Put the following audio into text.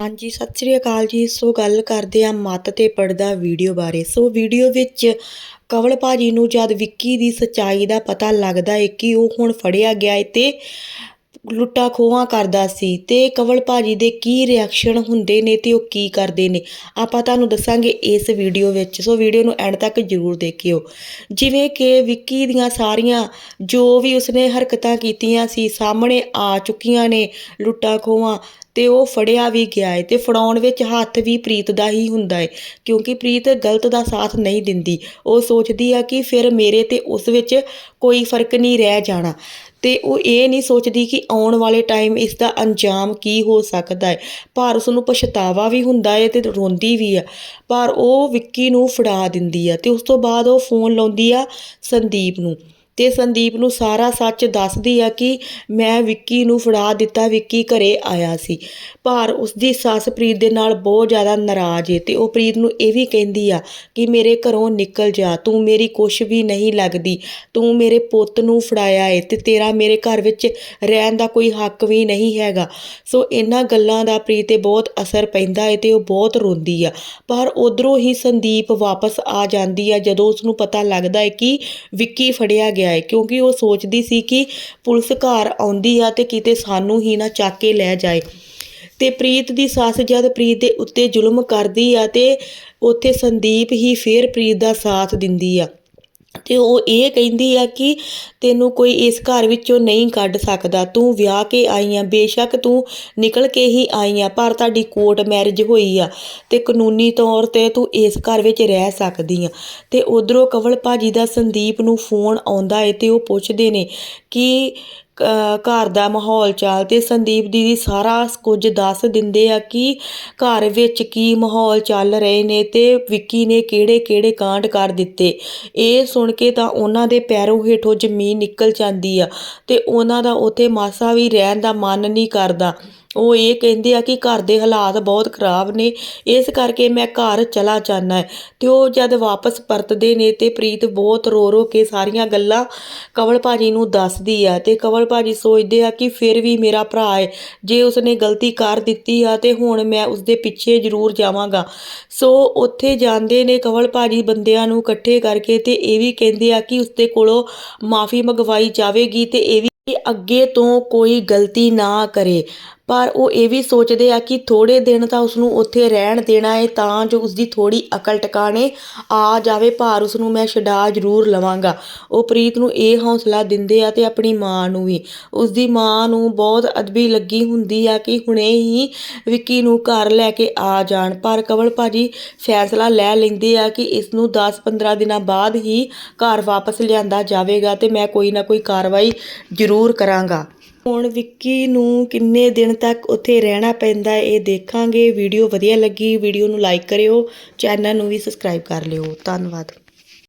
ਹਾਂਜੀ, ਸਤਿ ਸ੍ਰੀ ਅਕਾਲ ਜੀ। ਸੋ ਗੱਲ ਕਰਦੇ ਆ ਮੱਤ ਤੇ ਪੜਦਾ ਵੀਡੀਓ ਬਾਰੇ। ਸੋ ਵੀਡੀਓ ਵਿੱਚ ਕਵਲ ਭਾਜੀ ਨੂੰ ਜਦ ਵਿੱਕੀ ਦੀ ਸਚਾਈ ਦਾ ਪਤਾ ਲੱਗਦਾ ਹੈ ਕਿ ਉਹ ਹੁਣ ਫੜਿਆ ਗਿਆ ਹੈ ਤੇ ਲੁੱਟਾ ਖੋਹਾਂ ਕਰਦਾ ਸੀ ਤੇ ਕਵਲ ਭਾਜੀ ਦੇ ਕੀ ਰਿਐਕਸ਼ਨ ਹੁੰਦੇ ਨੇ ਤੇ ਉਹ ਕੀ ਕਰਦੇ ਨੇ, ਆਪਾਂ ਤੁਹਾਨੂੰ ਦੱਸਾਂਗੇ ਇਸ ਵੀਡੀਓ ਵਿੱਚ। ਸੋ ਵੀਡੀਓ ਨੂੰ ਐਂਡ ਤੱਕ ਜ਼ਰੂਰ ਦੇਖਿਓ। ਜਿਵੇਂ ਕਿ ਵਿੱਕੀ ਦੀਆਂ ਸਾਰੀਆਂ ਜੋ ਵੀ ਉਸਨੇ ਹਰਕਤਾਂ ਕੀਤੀਆਂ ਸੀ, ਸਾਹਮਣੇ ਆ ਚੁੱਕੀਆਂ ਨੇ ਲੁੱਟਾ ਖੋਹਾਂ। ਅਤੇ ਉਹ ਫੜਿਆ ਵੀ ਗਿਆ ਹੈ ਅਤੇ ਫੜਾਉਣ ਵਿੱਚ ਹੱਥ ਵੀ ਪ੍ਰੀਤ ਦਾ ਹੀ ਹੁੰਦਾ ਹੈ ਕਿਉਂਕਿ ਪ੍ਰੀਤ ਗਲਤ ਦਾ ਸਾਥ ਨਹੀਂ ਦਿੰਦੀ। ਉਹ ਸੋਚਦੀ ਆ ਕਿ ਫਿਰ ਮੇਰੇ ਤੇ ਉਸ ਵਿੱਚ ਕੋਈ ਫ਼ਰਕ ਨਹੀਂ ਰਹਿ ਜਾਣਾ। ਤੇ ਉਹ ਇਹ ਨਹੀਂ ਸੋਚਦੀ ਕਿ ਆਉਣ ਵਾਲੇ ਟਾਈਮ ਇਸ ਦਾ ਅੰਜਾਮ ਕੀ ਹੋ ਸਕਦਾ ਹੈ ਪਰ ਉਸ ਨੂੰ ਪਛਤਾਵਾ ਵੀ ਹੁੰਦਾ ਹੈ ਤੇ ਰੋਂਦੀ ਵੀ ਆ। ਪਰ ਉਹ ਵਿੱਕੀ ਨੂੰ ਫੜਾ ਦਿੰਦੀ ਆ ਤੇ ਉਸ ਤੋਂ ਬਾਅਦ ਉਹ ਫੋਨ ਲਾਉਂਦੀ ਆ ਸੰਦੀਪ ਨੂੰ। ਤੇ ਸੰਦੀਪ ਨੂੰ ਸਾਰਾ ਸੱਚ ਦੱਸਦੀ ਆ ਕਿ ਮੈਂ ਵਿੱਕੀ ਨੂੰ ਫੜਾ ਦਿੱਤਾ, ਵਿੱਕੀ ਘਰੇ ਆਇਆ ਸੀ। ਪਰ ਉਸ ਦੀ ਸੱਸ ਪ੍ਰੀਤ ਦੇ ਨਾਲ ਬਹੁਤ ਜ਼ਿਆਦਾ ਨਾਰਾਜ਼ ਏ ਤੇ ਉਹ ਪ੍ਰੀਤ ਨੂੰ ਇਹ ਵੀ ਕਹਿੰਦੀ ਆ ਕਿ ਮੇਰੇ ਘਰੋਂ ਨਿਕਲ ਜਾ, ਤੂੰ ਮੇਰੀ ਕੁਛ ਵੀ ਨਹੀਂ ਲੱਗਦੀ, ਤੂੰ ਮੇਰੇ ਪੁੱਤ ਨੂੰ ਫੜਾਇਆ ਏ ਤੇ ਤੇਰਾ ਮੇਰੇ ਘਰ ਵਿੱਚ ਰਹਿਣ ਦਾ ਕੋਈ ਹੱਕ ਵੀ ਨਹੀਂ ਹੈਗਾ। ਸੋ ਇਹਨਾਂ ਗੱਲਾਂ ਦਾ ਪ੍ਰੀਤ ਤੇ ਬਹੁਤ ਅਸਰ ਪੈਂਦਾ ਏ ਤੇ ਉਹ ਬਹੁਤ ਰੋਂਦੀ ਆ। ਪਰ ਉਧਰੋਂ ਹੀ ਸੰਦੀਪ ਵਾਪਸ ਆ ਜਾਂਦੀ ਆ ਜਦੋਂ ਉਸ ਨੂੰ ਪਤਾ ਲੱਗਦਾ ਏ ਕਿ ਵਿੱਕੀ ਫੜਿਆ ਗਿਆ ਏ ਕਿਉਂਕਿ ਉਹ ਸੋਚਦੀ ਸੀ ਕਿ ਪੁਲਿਸ ਘਰ ਆਉਂਦੀ ਆ ਤੇ ਕਿਤੇ ਸਾਨੂੰ ਹੀ ਨਾ ਚੱਕ ਕੇ ਲੈ ਜਾਏ। ਤੇ ਪ੍ਰੀਤ ਦੀ ਸੱਸ ਜਦ ਪ੍ਰੀਤ ਦੇ ਉੱਤੇ ਜ਼ੁਲਮ ਕਰਦੀ ਆ ਤੇ ਉੱਥੇ ਸੰਦੀਪ ਹੀ ਫੇਰ ਪ੍ਰੀਤ ਦਾ ਸਾਥ ਦਿੰਦੀ ਆ। ਤੇ ਉਹ ਇਹ ਕਹਿੰਦੀ ਆ ਕਿ ਤੈਨੂੰ ਕੋਈ ਇਸ ਘਰ ਵਿੱਚੋਂ ਨਹੀਂ ਕੱਢ ਸਕਦਾ। ਤੂੰ ਵਿਆਹ ਕੇ ਆਈ ਆ। ਬੇਸ਼ੱਕ ਤੂੰ ਨਿਕਲ ਕੇ ਹੀ ਆਈ ਆ, ਪਰ ਤੁਹਾਡੀ ਕੋਰਟ ਮੈਰਿਜ ਹੋਈ ਆ ਤੇ ਕਾਨੂੰਨੀ ਤੌਰ ਤੇ ਤੂੰ ਇਸ ਘਰ ਵਿੱਚ ਰਹਿ ਸਕਦੀ ਆ। ਤੇ ਉਧਰੋਂ ਕਵਲ ਭਾਜੀ ਦਾ ਸੰਦੀਪ ਨੂੰ ਫੋਨ ਆਉਂਦਾ ਏ ਤੇ ਉਹ ਪੁੱਛਦੇ ਨੇ ਕਿ ਘਰ ਦਾ ਮਾਹੌਲ ਚਾਲ ਤੇ ਸੰਦੀਪ ਦੀਦੀ ਸਾਰਾ ਕੁਝ ਦੱਸ ਦਿੰਦੇ ਆ ਕਿ ਘਰ ਵਿੱਚ ਕੀ ਮਾਹੌਲ ਚੱਲ ਰਹੇ ਨੇ ਤੇ ਵਿੱਕੀ ਨੇ ਕਿਹੜੇ ਕਿਹੜੇ ਕਾਂਡ ਕਰ ਦਿੱਤੇ। ਇਹ ਸੁਣ ਕੇ ਤਾਂ ਉਹਨਾਂ ਦੇ ਪੈਰੋਂ ਹੇਠੋਂ ਜ਼ਮੀਨ ਨਿਕਲ ਜਾਂਦੀ ਆ ਤੇ ਉਹਨਾਂ ਦਾ ਉੱਥੇ ਮਾਸਾ ਵੀ ਰਹਿਣ ਦਾ ਮਨ ਨਹੀਂ ਕਰਦਾ। ਉਹ ਇਹ ਕਹਿੰਦੇ ਆ ਕਿ ਘਰ ਦੇ ਹਾਲਾਤ ਬਹੁਤ ਖਰਾਬ ਨੇ। ਇਸ ਕਰਕੇ ਮੈਂ ਘਰ ਚਲਾ ਜਾਣਾ ਹੈ। ਤੇ ਉਹ ਜਦ ਵਾਪਸ ਪਰਤਦੇ ਨੇ ਤੇ ਪ੍ਰੀਤ ਬਹੁਤ ਰੋ ਰੋ ਕੇ ਸਾਰੀਆਂ ਗੱਲਾਂ ਕਵਲ ਭਾਜੀ ਨੂੰ ਦੱਸਦੀ ਆ ਤੇ ਕਵਲ ਭਾਜੀ ਸੋਚਦੇ ਆ ਕਿ ਫਿਰ ਵੀ ਮੇਰਾ ਭਰਾ ਹੈ। ਜੇ ਉਸਨੇ ਗਲਤੀ ਕਰ ਦਿੱਤੀ ਆ ਤੇ ਹੁਣ ਮੈਂ ਉਸਦੇ ਪਿੱਛੇ ਜ਼ਰੂਰ ਜਾਵਾਂਗਾ। ਸੋ ਉੱਥੇ ਜਾਂਦੇ ਨੇ ਕਵਲ ਭਾਜੀ ਬੰਦਿਆਂ ਨੂੰ ਇਕੱਠੇ ਕਰਕੇ ਤੇ ਇਹ ਵੀ ਕਹਿੰਦੇ ਆ ਕਿ ਉਸਦੇ ਕੋਲੋਂ ਮਾਫੀ ਮੰਗਵਾਈ ਜਾਵੇਗੀ ਤੇ ਇਹ ਵੀ ਅੱਗੇ ਤੋਂ ਕੋਈ ਗਲਤੀ ਨਾ ਕਰੇ। ਪਰ ਉਹ ਇਹ ਵੀ ਸੋਚਦੇ ਆ ਕਿ ਥੋੜੇ ਦਿਨ ਤਾਂ ਉਸ ਨੂੰ ਉੱਥੇ ਰਹਿਣ ਦੇਣਾ ਹੈ ਤਾਂ ਜੋ ਉਸ ਦੀ ਥੋੜੀ ਅਕਲ ਟਿਕਾਣੇ, ਆ ਜਾਵੇ ਭਾਰ ਉਸ ਨੂੰ ਮੈਂ ਛਡਾ ਜ਼ਰੂਰ ਲਵਾਂਗਾ। ਉਹ ਪ੍ਰੀਤ ਨੂੰ ਇਹ ਹੌਸਲਾ ਦਿੰਦੇ ਆ ਤੇ ਆਪਣੀ ਮਾਂ ਨੂੰ ਵੀ। ਉਸ ਦੀ ਮਾਂ ਨੂੰ ਬਹੁਤ ਅਦਬੀ ਲੱਗੀ ਹੁੰਦੀ ਆ ਕਿ ਹੁਣੇ ਹੀ ਵਿੱਕੀ ਨੂੰ ਘਰ ਲੈ ਕੇ ਆ ਜਾਣ। ਪਰ ਕਵਲ ਭਾਜੀ ਫੈਸਲਾ ਲੈ ਲੈਂਦੇ ਆ ਕਿ ਇਸ ਨੂੰ 10-15 ਦਿਨਾਂ ਬਾਅਦ ਹੀ ਘਰ ਵਾਪਸ ਲਿਆਂਦਾ ਜਾਵੇਗਾ ਤੇ ਮੈਂ ਕੋਈ ਨਾ ਕੋਈ ਕਾਰਵਾਈ ਜ਼ਰੂਰ ਕਰਾਂਗਾ। ਹੁਣ ਵਿੱਕੀ ਨੂੰ ਕਿੰਨੇ ਦਿਨ ਤੱਕ ਉੱਥੇ ਰਹਿਣਾ ਪੈਂਦਾ ਇਹ ਦੇਖਾਂਗੇ। ਵੀਡੀਓ ਵਧੀਆ ਲੱਗੀ, ਵੀਡੀਓ ਨੂੰ ਲਾਈਕ ਕਰਿਓ, ਚੈਨਲ ਨੂੰ ਵੀ ਸਬਸਕ੍ਰਾਈਬ ਕਰ ਲਿਓ। ਧੰਨਵਾਦ।